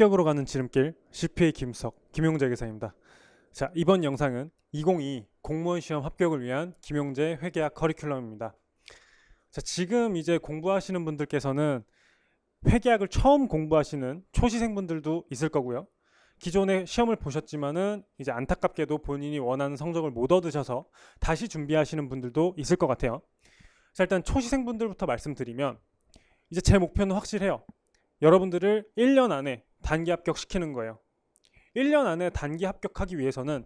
합격으로 가는 지름길 CPA 김석 김용재 기사입니다. 자 이번 영상은 2022 공무원 시험 합격을 위한 김용재 회계학 커리큘럼입니다. 자 지금 이제 공부하시는 분들께서는 회계학을 처음 공부하시는 초시생분들도 있을 거고요. 기존에 시험을 보셨지만은 이제 안타깝게도 본인이 원하는 성적을 못 얻으셔서 다시 준비하시는 분들도 있을 것 같아요. 자 일단 초시생분들부터 말씀드리면 이제 제 목표는 확실해요. 여러분들을 1년 안에 단기 합격시키는 거예요. 1년 안에 단기 합격하기 위해서는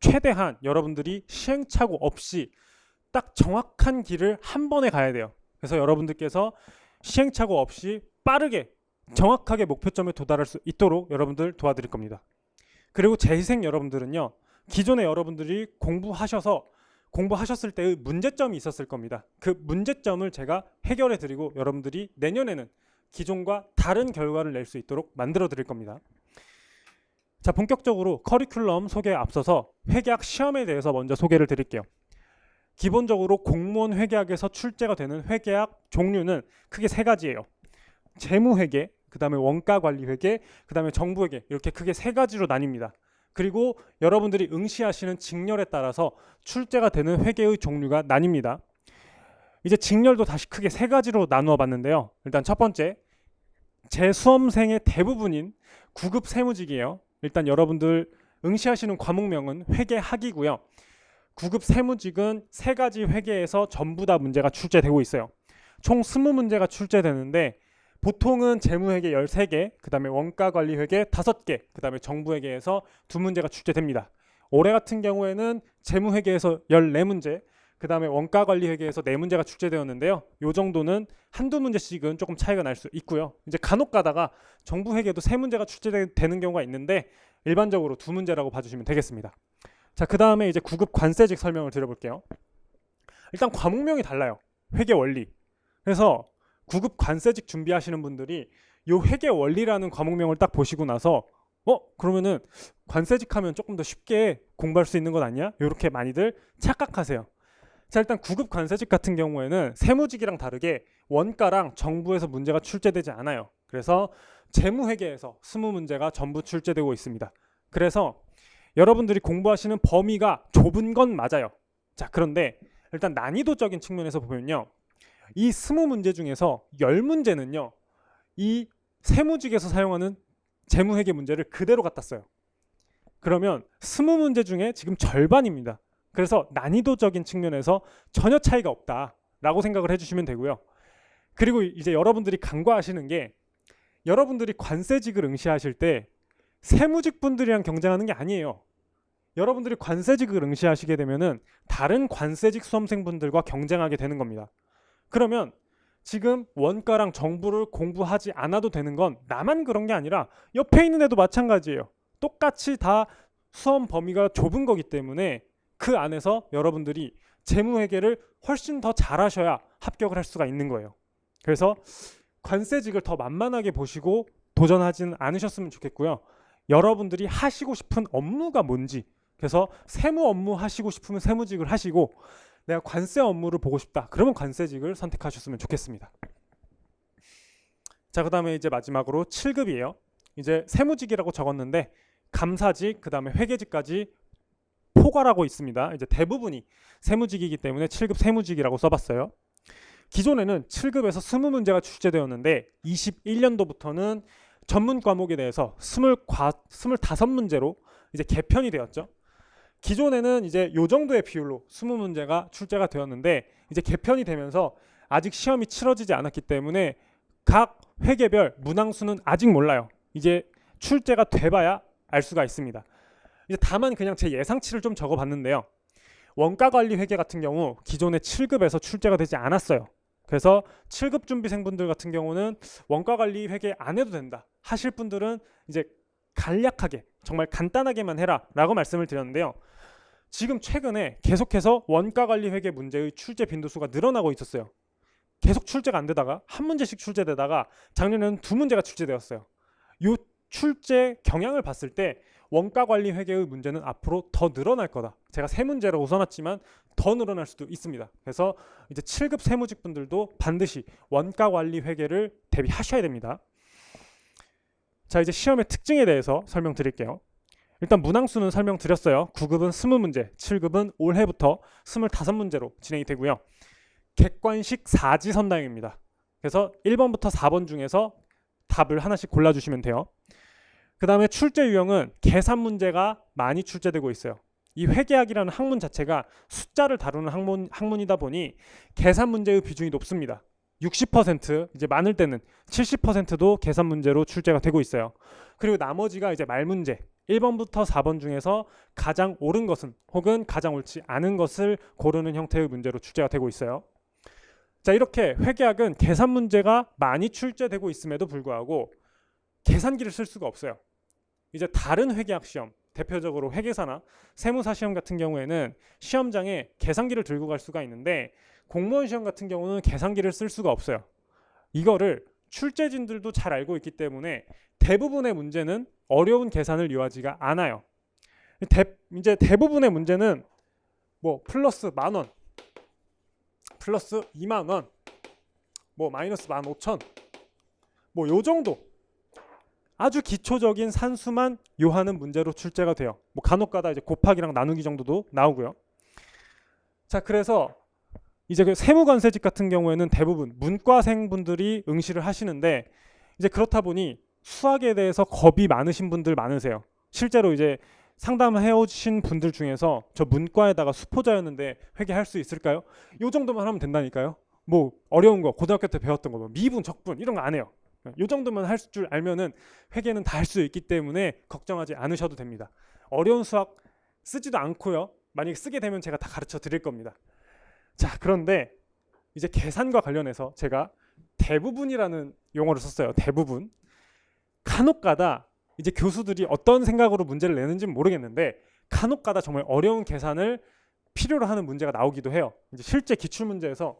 최대한 여러분들이 시행착오 없이 딱 정확한 길을 한 번에 가야 돼요. 그래서 여러분들께서 시행착오 없이 빠르게 정확하게 목표점에 도달할 수 있도록 여러분들 도와드릴 겁니다. 그리고 재생 여러분들은요. 기존에 여러분들이 공부하셔서 공부하셨을 때의 문제점이 있었을 겁니다. 그 문제점을 제가 해결해 드리고 여러분들이 내년에는 기존과 다른 결과를 낼 수 있도록 만들어 드릴 겁니다. 자, 본격적으로 커리큘럼 소개에 앞서서 회계학 시험에 대해서 먼저 소개를 드릴게요. 기본적으로 공무원 회계학에서 출제가 되는 회계학 종류는 크게 세 가지예요. 재무회계, 그 다음에 원가관리회계, 그 다음에 정부회계 이렇게 크게 세 가지로 나뉩니다. 그리고 여러분들이 응시하시는 직렬에 따라서 출제가 되는 회계의 종류가 나뉩니다. 이제 직렬도 다시 크게 세 가지로 나누어 봤는데요. 일단 첫 번째 제 수험생의 대부분인 9급 세무직이에요. 일단 여러분들 응시하시는 과목명은 회계학이고요. 9급 세무직은 세 가지 회계에서 전부 다 문제가 출제되고 있어요. 총 20문제가 출제되는데 보통은 재무회계 13개, 그 다음에 원가관리회계 5개, 그 다음에 정부회계에서 두 문제가 출제됩니다. 올해 같은 경우에는 재무회계에서 14문제, 그 다음에 원가관리회계에서 네 문제가 출제되었는데요. 요 정도는 한두 문제씩은 조금 차이가 날 수 있고요. 이제 간혹 가다가 정부 회계도 세 문제가 출제되는 경우가 있는데 일반적으로 두 문제라고 봐주시면 되겠습니다. 자, 그 다음에 이제 9급 관세직 설명을 드려볼게요. 일단 과목명이 달라요. 회계 원리. 그래서 9급 관세직 준비하시는 분들이 요 회계 원리라는 과목명을 딱 보시고 나서 어 그러면은 관세직 하면 조금 더 쉽게 공부할 수 있는 것 아니야? 이렇게 많이들 착각하세요. 자 일단 9급 관세직 같은 경우에는 세무직이랑 다르게 원가랑 정부에서 문제가 출제되지 않아요. 그래서 재무회계에서 20문제가 전부 출제되고 있습니다. 그래서 여러분들이 공부하시는 범위가 좁은 건 맞아요. 자 그런데 일단 난이도적인 측면에서 보면요. 이 20문제 중에서 10문제는요. 이 세무직에서 사용하는 재무회계 문제를 그대로 갖다 써요. 그러면 20문제 중에 지금 절반입니다. 그래서 난이도적인 측면에서 전혀 차이가 없다라고 생각을 해주시면 되고요. 그리고 이제 여러분들이 간과하시는 게 여러분들이 관세직을 응시하실 때 세무직 분들이랑 경쟁하는 게 아니에요. 여러분들이 관세직을 응시하시게 되면은 다른 관세직 수험생분들과 경쟁하게 되는 겁니다. 그러면 지금 원가랑 정부를 공부하지 않아도 되는 건 나만 그런 게 아니라 옆에 있는 애도 마찬가지예요. 똑같이 다 수험 범위가 좁은 거기 때문에 그 안에서 여러분들이 재무회계를 훨씬 더 잘하셔야 합격을 할 수가 있는 거예요. 그래서 관세직을 더 만만하게 보시고 도전하진 않으셨으면 좋겠고요. 여러분들이 하시고 싶은 업무가 뭔지 그래서 세무 업무 하시고 싶으면 세무직을 하시고 내가 관세 업무를 보고 싶다. 그러면 관세직을 선택하셨으면 좋겠습니다. 자, 그다음에 이제 마지막으로 7급이에요. 이제 세무직이라고 적었는데 감사직, 그다음에 회계직까지 포괄하고 있습니다. 이제 대부분이 세무직이기 때문에 7급 세무직이라고 써봤어요. 기존에는 7급에서 20문제가 출제되었는데 21년도부터는 전문 과목에 대해서 20, 25문제로 이제 개편이 되었죠. 기존에는 이제 요 정도의 비율로 20문제가 출제가 되었는데 이제 개편이 되면서 아직 시험이 치러지지 않았기 때문에 각 회계별 문항수는 아직 몰라요. 이제 출제가 돼봐야 알 수가 있습니다. 이제 다만 그냥 제 예상치를 좀 적어봤는데요. 원가 관리 회계 같은 경우 기존의 7급에서 출제가 되지 않았어요. 그래서 7급 준비생분들 같은 경우는 원가 관리 회계 안 해도 된다 하실 분들은 이제 간략하게 정말 간단하게만 해라 라고 말씀을 드렸는데요. 지금 최근에 계속해서 원가 관리 회계 문제의 출제 빈도수가 늘어나고 있었어요. 계속 출제가 안 되다가 한 문제씩 출제되다가 작년에는 두 문제가 출제되었어요. 요 출제 경향을 봤을 때 원가 관리 회계의 문제는 앞으로 더 늘어날 거다. 제가 세 문제라고 써놨지만 더 늘어날 수도 있습니다. 그래서 이제 7급 세무직 분들도 반드시 원가 관리 회계를 대비하셔야 됩니다. 자 이제 시험의 특징에 대해서 설명드릴게요. 일단 문항수는 설명드렸어요. 9급은 20문제, 7급은 올해부터 25문제로 진행이 되고요. 객관식 사지 선다형입니다. 그래서 1번부터 4번 중에서 답을 하나씩 골라주시면 돼요. 그 다음에 출제 유형은 계산 문제가 많이 출제되고 있어요. 이 회계학이라는 학문 자체가 숫자를 다루는 학문, 학문이다 보니 계산 문제의 비중이 높습니다. 60% 이제 많을 때는 70%도 계산 문제로 출제가 되고 있어요. 그리고 나머지가 이제 말 문제 1번부터 4번 중에서 가장 옳은 것은 혹은 가장 옳지 않은 것을 고르는 형태의 문제로 출제가 되고 있어요. 자 이렇게 회계학은 계산 문제가 많이 출제되고 있음에도 불구하고 계산기를 쓸 수가 없어요. 이제 다른 회계학 시험 대표적으로 회계사나 세무사 시험 같은 경우에는 시험장에 계산기를 들고 갈 수가 있는데 공무원 시험 같은 경우는 계산기를 쓸 수가 없어요. 이거를 출제진들도 잘 알고 있기 때문에 대부분의 문제는 어려운 계산을 요하지가 않아요. 대, 이제 대부분의 문제는 뭐 플러스 만 원, 플러스 2만 원, 뭐 마이너스 만 오천, 뭐 요 정도 아주 기초적인 산수만 요하는 문제로 출제가 돼요. 뭐 간혹가다 이제 곱하기랑 나누기 정도도 나오고요. 자, 그래서 이제 그 세무관세직 같은 경우에는 대부분 문과생 분들이 응시를 하시는데 이제 그렇다 보니 수학에 대해서 겁이 많으신 분들 많으세요. 실제로 이제 상담해 오신 분들 중에서 저 문과에다가 수포자였는데 회계할 수 있을까요? 요 정도만 하면 된다니까요. 뭐 어려운 거 고등학교 때 배웠던 거 뭐 미분, 적분 이런 거 안 해요. 요 정도만 할 줄 알면은 회계는 다 할 수 있기 때문에 걱정하지 않으셔도 됩니다. 어려운 수학 쓰지도 않고요. 만약에 쓰게 되면 제가 다 가르쳐 드릴 겁니다. 자, 그런데 이제 계산과 관련해서 제가 대부분이라는 용어를 썼어요. 대부분. 간혹가다 이제 교수들이 어떤 생각으로 문제를 내는지는 모르겠는데 간혹가다 정말 어려운 계산을 필요로 하는 문제가 나오기도 해요. 이제 실제 기출 문제에서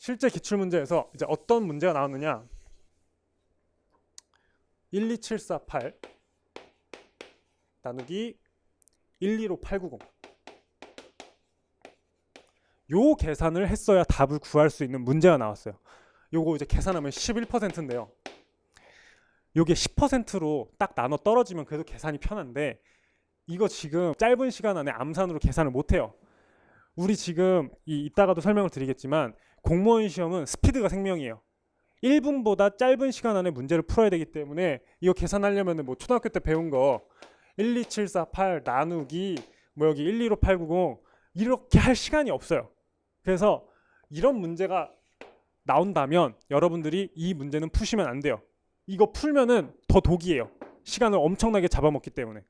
실제 기출 문제에서 이제 어떤 문제가 나왔느냐? 12748 나누기 125,890. 요 계산을 했어야 답을 구할 수 있는 문제가 나왔어요. 요거 이제 계산하면 11%인데요. 요게 10%로 딱 나눠 떨어지면 그래도 계산이 편한데 이거 지금 짧은 시간 안에 암산으로 계산을 못 해요. 우리 지금 이 이따가도 설명을 드리겠지만 공무원 시험은 스피드가 생명이에요. 1분보다 짧은 시간 안에 문제를 풀어야 되기 때문에 이거 계산하려면 뭐 초등학교 때 배운 거 12748 나누기 뭐 여기 125890 이렇게 할 시간이 없어요. 그래서 이런 문제가 나온다면 여러분들이 이 문제는 푸시면 안 돼요. 이거 풀면은 더 독이에요. 시간을 엄청나게 잡아먹기 때문에.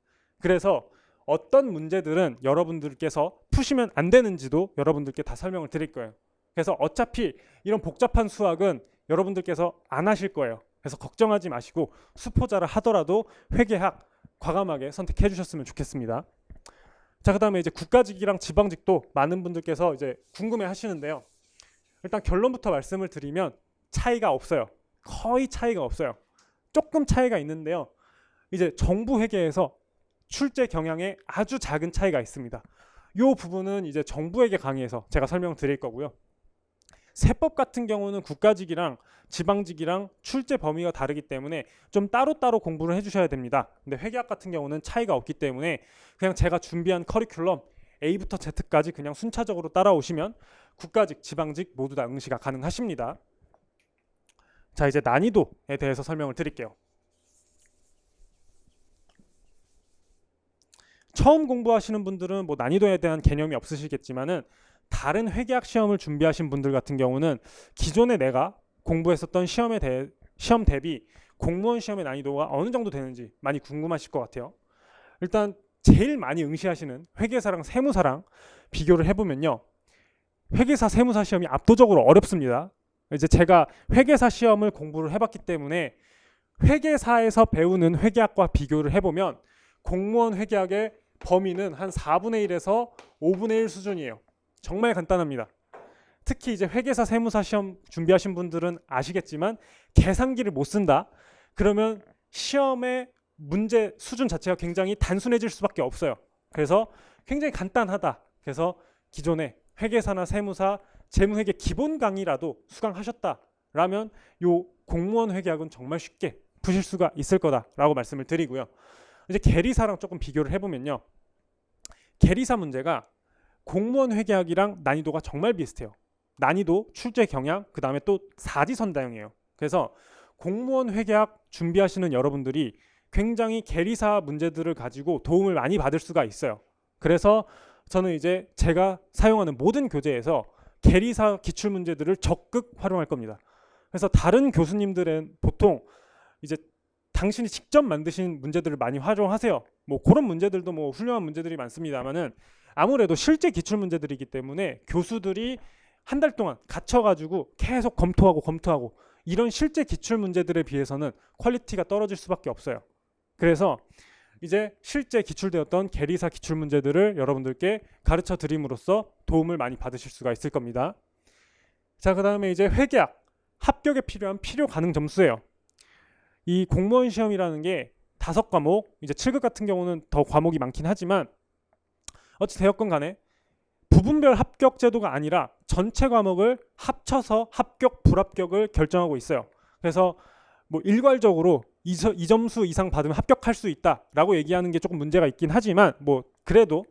그래서 어떤 문제들은 여러분들께서 푸시면 안 되는지도 여러분들께 다 설명을 드릴 거예요. 그래서 어차피 이런 복잡한 수학은 여러분들께서 안 하실 거예요. 그래서 걱정하지 마시고 수포자를 하더라도 회계학 과감하게 선택해 주셨으면 좋겠습니다. 자, 그다음에 이제 국가직이랑 지방직도 많은 분들께서 이제 궁금해 하시는데요. 일단 결론부터 말씀을 드리면 차이가 없어요. 거의 차이가 없어요. 조금 차이가 있는데요. 이제 정부 회계에서 출제 경향에 아주 작은 차이가 있습니다. 이 부분은 이제 정부에게 강의해서 제가 설명드릴 거고요. 세법 같은 경우는 국가직이랑 지방직이랑 출제 범위가 다르기 때문에 좀 따로따로 공부를 해주셔야 됩니다. 근데 회계학 같은 경우는 차이가 없기 때문에 그냥 제가 준비한 커리큘럼 A부터 Z까지 그냥 순차적으로 따라오시면 국가직, 지방직 모두 다 응시가 가능하십니다. 자 이제 난이도에 대해서 설명을 드릴게요. 처음 공부하시는 분들은 뭐 난이도에 대한 개념이 없으시겠지만은 다른 회계학 시험을 준비하신 분들 같은 경우는 기존에 내가 공부했었던 시험에 대해 시험 대비 공무원 시험의 난이도가 어느 정도 되는지 많이 궁금하실 것 같아요. 일단 제일 많이 응시하시는 회계사랑 세무사랑 비교를 해보면요. 회계사 세무사 시험이 압도적으로 어렵습니다. 이제 제가 회계사 시험을 공부를 해봤기 때문에 회계사에서 배우는 회계학과 비교를 해보면 공무원 회계학의 범위는 한 4분의 1에서 5분의 1 수준이에요. 정말 간단합니다. 특히 이제 회계사 세무사 시험 준비하신 분들은 아시겠지만 계산기를 못 쓴다. 그러면 시험의 문제 수준 자체가 굉장히 단순해질 수밖에 없어요. 그래서 굉장히 간단하다. 그래서 기존에 회계사나 세무사 재무회계 기본 강의라도 수강하셨다라면 요 공무원 회계학은 정말 쉽게 푸실 수가 있을 거다라고 말씀을 드리고요. 이제 계리사랑 조금 비교를 해보면요. 계리사 문제가 공무원 회계학이랑 난이도가 정말 비슷해요. 난이도, 출제 경향, 그 다음에 또 사지선다형이에요. 그래서 공무원 회계학 준비하시는 여러분들이 굉장히 계리사 문제들을 가지고 도움을 많이 받을 수가 있어요. 그래서 저는 이제 제가 사용하는 모든 교재에서 계리사 기출 문제들을 적극 활용할 겁니다. 그래서 다른 교수님들은 보통 이제 당신이 직접 만드신 문제들을 많이 활용하세요. 뭐 그런 문제들도 뭐 훌륭한 문제들이 많습니다만은 아무래도 실제 기출 문제들이기 때문에 교수들이 한 달 동안 갇혀가지고 계속 검토하고 검토하고 이런 실제 기출 문제들에 비해서는 퀄리티가 떨어질 수밖에 없어요. 그래서 이제 실제 기출되었던 계리사 기출 문제들을 여러분들께 가르쳐 드림으로써 도움을 많이 받으실 수가 있을 겁니다. 자, 그 다음에 이제 회계학 합격에 필요한 필요 가능 점수예요. 이 공무원 시험이라는 게 다섯 과목, 이제 7급 같은 경우는 더 과목이 많긴 하지만 어찌 되었건 간에 부분별 합격 제도가 아니라 전체 과목을 합쳐서 합격 불합격을 결정하고 있어요. 그래서 뭐 일괄적으로 이, 저- 이 점수 이상 받으면 합격할 수 있다라고 얘기하는 게 조금 문제가 있긴 하지만 뭐 그래도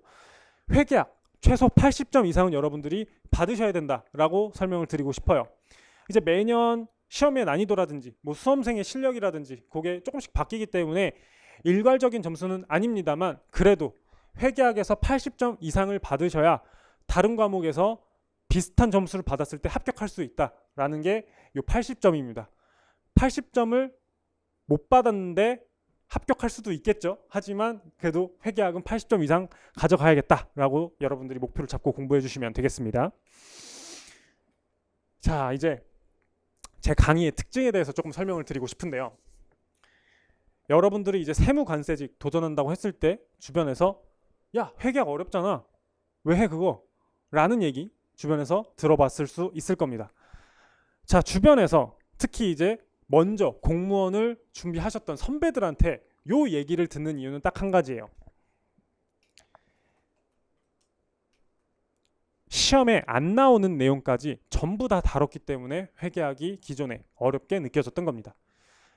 회계학 최소 80점 이상은 여러분들이 받으셔야 된다라고 설명을 드리고 싶어요. 이제 매년 시험의 난이도라든지 뭐 수험생의 실력이라든지 그게 조금씩 바뀌기 때문에 일괄적인 점수는 아닙니다만 그래도 회계학에서 80점 이상을 받으셔야 다른 과목에서 비슷한 점수를 받았을 때 합격할 수 있다라는 게요 80점입니다. 80점을 못 받았는데 합격할 수도 있겠죠. 하지만 그래도 회계학은 80점 이상 가져가야겠다라고 여러분들이 목표를 잡고 공부해 주시면 되겠습니다. 자, 이제 제 강의의 특징에 대해서 조금 설명을 드리고 싶은데요. 여러분들이 이제 세무 관세직 도전한다고 했을 때 주변에서 야, 회계학 어렵잖아. 왜 해 그거? 라는 얘기 주변에서 들어봤을 수 있을 겁니다. 자, 주변에서 특히 이제 먼저 공무원을 준비하셨던 선배들한테 요 얘기를 듣는 이유는 딱 한 가지예요. 시험에 안 나오는 내용까지 전부 다 다뤘기 때문에 회계학이 기존에 어렵게 느껴졌던 겁니다.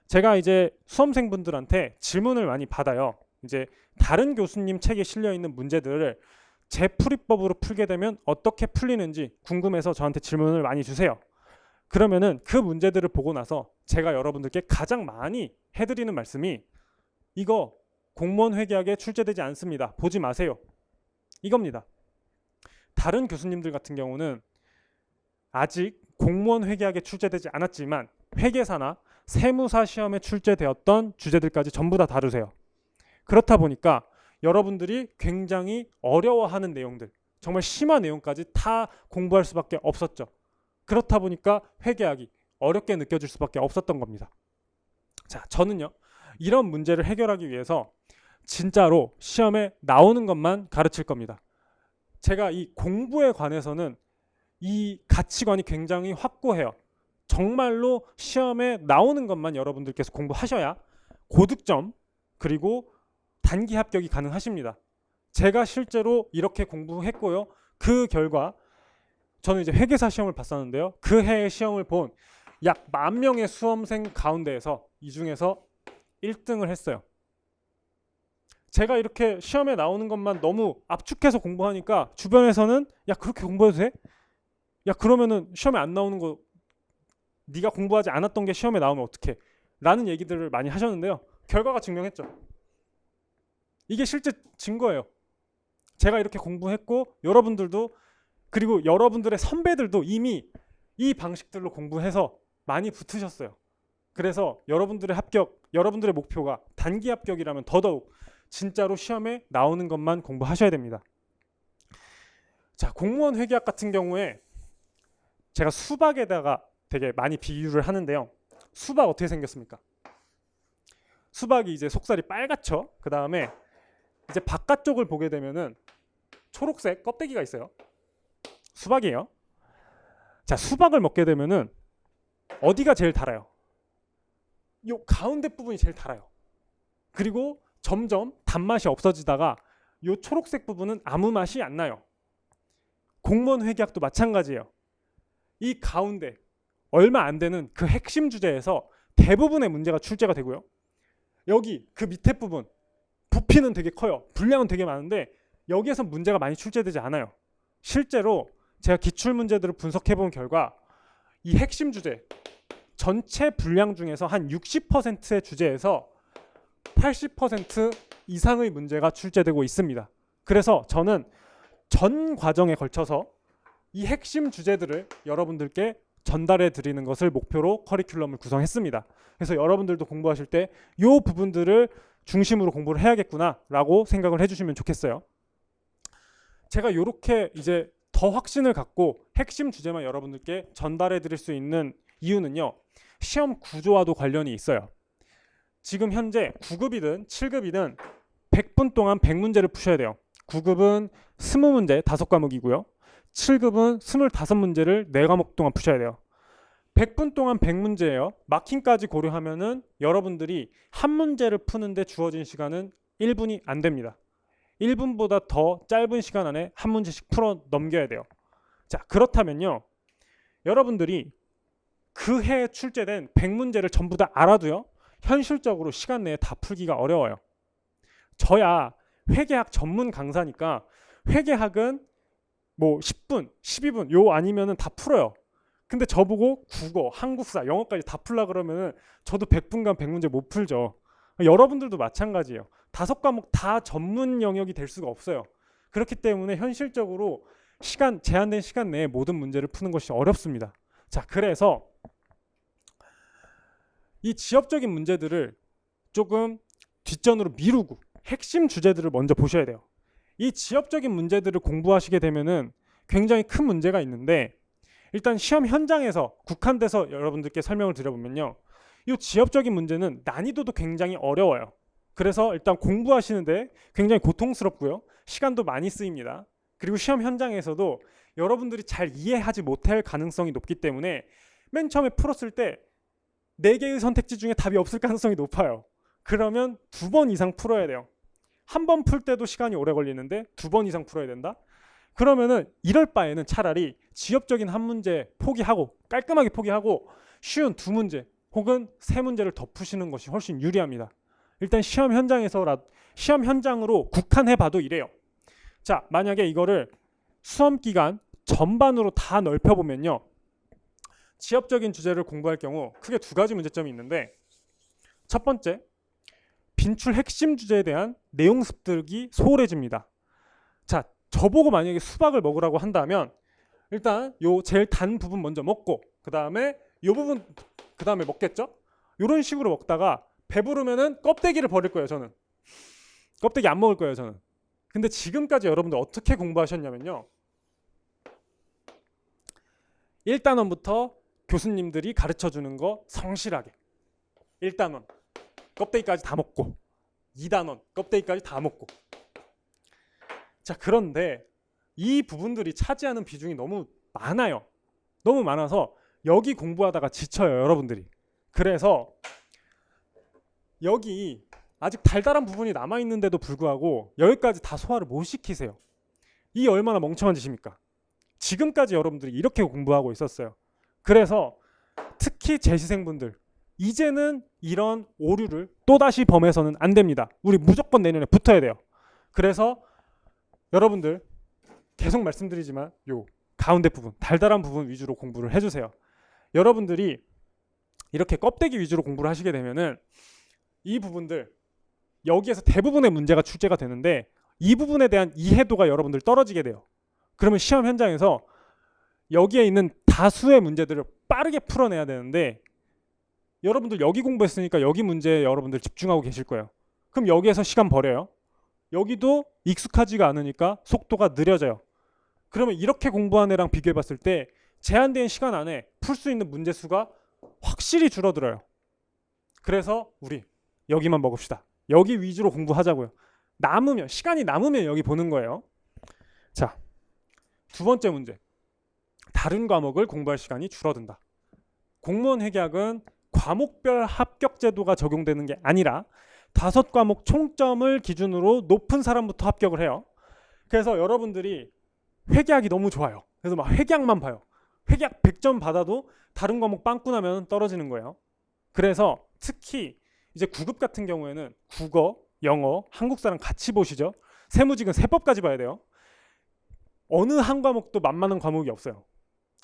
제가 이제 수험생분들한테 질문을 많이 받아요. 이제 다른 교수님 책에 실려 있는 문제들을 제 풀이법으로 풀게 되면 어떻게 풀리는지 궁금해서 저한테 질문을 많이 주세요. 그러면은 그 문제들을 보고 나서 제가 여러분들께 가장 많이 해드리는 말씀이 이거 공무원 회계학에 출제되지 않습니다. 보지 마세요. 이겁니다. 다른 교수님들 같은 경우는 아직 공무원 회계학에 출제되지 않았지만 회계사나 세무사 시험에 출제되었던 주제들까지 전부 다 다루세요. 그렇다 보니까 여러분들이 굉장히 어려워하는 내용들, 정말 심한 내용까지 다 공부할 수밖에 없었죠. 그렇다 보니까 회계학이 어렵게 느껴질 수밖에 없었던 겁니다. 자, 저는요. 이런 문제를 해결하기 위해서 진짜로 시험에 나오는 것만 가르칠 겁니다. 제가 이 공부에 관해서는 이 가치관이 굉장히 확고해요. 정말로 시험에 나오는 것만 여러분들께서 공부하셔야 고득점 그리고 단기 합격이 가능하십니다. 제가 실제로 이렇게 공부했고요. 그 결과 저는 이제 회계사 시험을 봤었는데요. 그 해의 시험을 본 약 만 명의 수험생 가운데에서 이 중에서 1등을 했어요. 제가 이렇게 시험에 나오는 것만 너무 압축해서 공부하니까 주변에서는 야 그렇게 공부해도 돼? 야 그러면은 시험에 안 나오는 거 네가 공부하지 않았던 게 시험에 나오면 어떡해? 라는 얘기들을 많이 하셨는데요. 결과가 증명했죠. 이게 실제 증거예요. 제가 이렇게 공부했고 여러분들도 그리고 여러분들의 선배들도 이미 이 방식들로 공부해서 많이 붙으셨어요. 그래서 여러분들의 합격, 여러분들의 목표가 단기 합격이라면 더더욱 진짜로 시험에 나오는 것만 공부하셔야 됩니다. 자, 공무원 회계학 같은 경우에 제가 수박에다가 되게 많이 비유를 하는데요. 수박 어떻게 생겼습니까? 수박이 이제 속살이 빨갛죠. 그 다음에 이제 바깥쪽을 보게 되면은 초록색 껍데기가 있어요. 수박이에요. 자, 수박을 먹게 되면은 어디가 제일 달아요? 요 가운데 부분이 제일 달아요. 그리고 점점 단맛이 없어지다가 요 초록색 부분은 아무 맛이 안 나요. 공무원 회계학도 마찬가지예요. 이 가운데 얼마 안 되는 그 핵심 주제에서 대부분의 문제가 출제가 되고요. 여기 그 밑에 부분 부피는 되게 커요. 분량은 되게 많은데 여기에서 문제가 많이 출제되지 않아요. 실제로 제가 기출 문제들을 분석해 본 결과 이 핵심 주제 전체 분량 중에서 한 60%의 주제에서 80% 이상의 문제가 출제되고 있습니다. 그래서 저는 전 과정에 걸쳐서 이 핵심 주제들을 여러분들께 전달해 드리는 것을 목표로 커리큘럼을 구성했습니다. 그래서 여러분들도 공부하실 때 이 부분들을 중심으로 공부를 해야겠구나라고 생각을 해주시면 좋겠어요. 제가 이렇게 이제 더 확신을 갖고 핵심 주제만 여러분들께 전달해 드릴 수 있는 이유는요. 시험 구조와도 관련이 있어요. 지금 현재 9급이든 7급이든 100분 동안 100문제를 푸셔야 돼요. 9급은 20문제 5과목이고요. 7급은 25문제를 4과목 동안 푸셔야 돼요. 100분 동안 100문제예요. 마킹까지 고려하면은 여러분들이 한 문제를 푸는데 주어진 시간은 1분이 안 됩니다. 1분보다 더 짧은 시간 안에 한 문제씩 풀어 넘겨야 돼요. 자, 그렇다면요. 여러분들이 그 해에 출제된 100문제를 전부 다 알아도요. 현실적으로 시간 내에 다 풀기가 어려워요. 저야 회계학 전문 강사니까 회계학은 뭐 10분, 12분 요 아니면은 다 풀어요. 근데 저보고 국어, 한국사, 영어까지 다 풀라 그러면은 저도 100분간 100문제 못 풀죠. 여러분들도 마찬가지예요. 다섯 과목 다 전문 영역이 될 수가 없어요. 그렇기 때문에 현실적으로 시간 제한된 시간 내에 모든 문제를 푸는 것이 어렵습니다. 자, 그래서 이 지엽적인 문제들을 조금 뒷전으로 미루고 핵심 주제들을 먼저 보셔야 돼요. 이 지엽적인 문제들을 공부하시게 되면은 굉장히 큰 문제가 있는데 일단 시험 현장에서 국한돼서 여러분들께 설명을 드려보면요. 이 지엽적인 문제는 난이도도 굉장히 어려워요. 그래서 일단 공부하시는데 굉장히 고통스럽고요. 시간도 많이 쓰입니다. 그리고 시험 현장에서도 여러분들이 잘 이해하지 못할 가능성이 높기 때문에 맨 처음에 풀었을 때 네 개의 선택지 중에 답이 없을 가능성이 높아요. 그러면 두 번 이상 풀어야 돼요. 한 번 풀 때도 시간이 오래 걸리는데 두 번 이상 풀어야 된다? 그러면은 이럴 바에는 차라리 지엽적인 한 문제 포기하고 깔끔하게 포기하고 쉬운 두 문제 혹은 세 문제를 더 푸시는 것이 훨씬 유리합니다. 일단 시험 현장에서 라 시험 현장으로 국한해 봐도 이래요. 자, 만약에 이거를 수험 기간 전반으로 다 넓혀 보면요. 지엽적인 주제를 공부할 경우 크게 두 가지 문제점이 있는데 첫 번째 빈출 핵심 주제에 대한 내용 습득이 소홀해집니다. 자, 저보고 만약에 수박을 먹으라고 한다면 일단 요 제일 단 부분 먼저 먹고 그 다음에 요 부분 그 다음에 먹겠죠? 이런 식으로 먹다가 배부르면은 껍데기를 버릴 거예요. 저는 껍데기 안 먹을 거예요. 저는. 근데 지금까지 여러분들 어떻게 공부하셨냐면요. 1단원부터 교수님들이 가르쳐 주는 거 성실하게. 1단원 껍데기까지 다 먹고 2단원 껍데기까지 다 먹고. 자 그런데 이 부분들이 차지하는 비중이 너무 많아요. 너무 많아서 여기 공부하다가 지쳐요 여러분들이. 그래서 여기 아직 달달한 부분이 남아 있는데도 불구하고 여기까지 다 소화를 못 시키세요. 이 얼마나 멍청한 짓입니까? 지금까지 여러분들이 이렇게 공부하고 있었어요 그래서 특히 재시생분들 이제는 이런 오류를 또다시 범해서는 안 됩니다. 우리 무조건 내년에 붙어야 돼요. 그래서 여러분들 계속 말씀드리지만 요 가운데 부분 달달한 부분 위주로 공부를 해주세요. 여러분들이 이렇게 껍데기 위주로 공부를 하시게 되면은 이 부분들 여기에서 대부분의 문제가 출제가 되는데 이 부분에 대한 이해도가 여러분들 떨어지게 돼요. 그러면 시험 현장에서 여기에 있는 다수의 문제들을 빠르게 풀어내야 되는데 여러분들 여기 공부했으니까 여기 문제에 여러분들 집중하고 계실 거예요. 그럼 여기에서 시간 버려요. 여기도 익숙하지가 않으니까 속도가 느려져요. 그러면 이렇게 공부한 애랑 비교해 봤을 때 제한된 시간 안에 풀 수 있는 문제 수가 확실히 줄어들어요. 그래서 우리 여기만 먹읍시다. 여기 위주로 공부하자고요. 남으면 시간이 남으면 여기 보는 거예요. 자, 두 번째 문제. 다른 과목을 공부할 시간이 줄어든다. 공무원 회계학은 과목별 합격 제도가 적용되는 게 아니라 다섯 과목 총점을 기준으로 높은 사람부터 합격을 해요. 그래서 여러분들이 회계학이 너무 좋아요. 그래서 막 회계학만 봐요. 회계학 100점 받아도 다른 과목 빵꾸 나면 떨어지는 거예요. 그래서 특히 이제 9급 같은 경우에는 국어, 영어, 한국사랑 같이 보시죠. 세무직은 세법까지 봐야 돼요. 어느 한 과목도 만만한 과목이 없어요.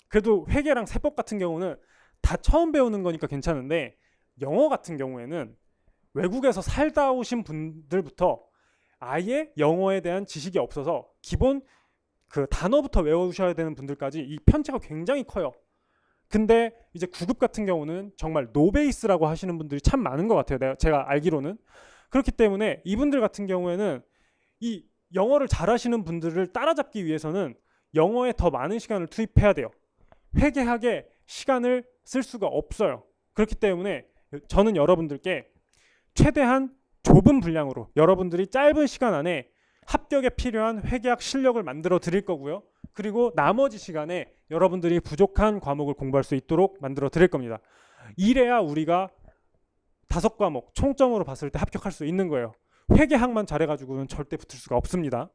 그래도 회계랑 세법 같은 경우는 다 처음 배우는 거니까 괜찮은데 영어 같은 경우에는 외국에서 살다 오신 분들부터 아예 영어에 대한 지식이 없어서 기본 그 단어부터 외우셔야 되는 분들까지 이 편차가 굉장히 커요. 근데 이제 9급 같은 경우는 정말 노베이스라고 하시는 분들이 참 많은 것 같아요. 내가 제가 알기로는 그렇기 때문에 이분들 같은 경우에는 이 영어를 잘하시는 분들을 따라잡기 위해서는 영어에 더 많은 시간을 투입해야 돼요. 회계학에 시간을 쓸 수가 없어요. 그렇기 때문에 저는 여러분들께 최대한 좁은 분량으로 여러분들이 짧은 시간 안에 합격에 필요한 회계학 실력을 만들어 드릴 거고요. 그리고 나머지 시간에 여러분들이 부족한 과목을 공부할 수 있도록 만들어 드릴 겁니다. 이래야 우리가 다섯 과목 총점으로 봤을 때 합격할 수 있는 거예요. 회계학만 잘해가지고는 절대 붙을 수가 없습니다.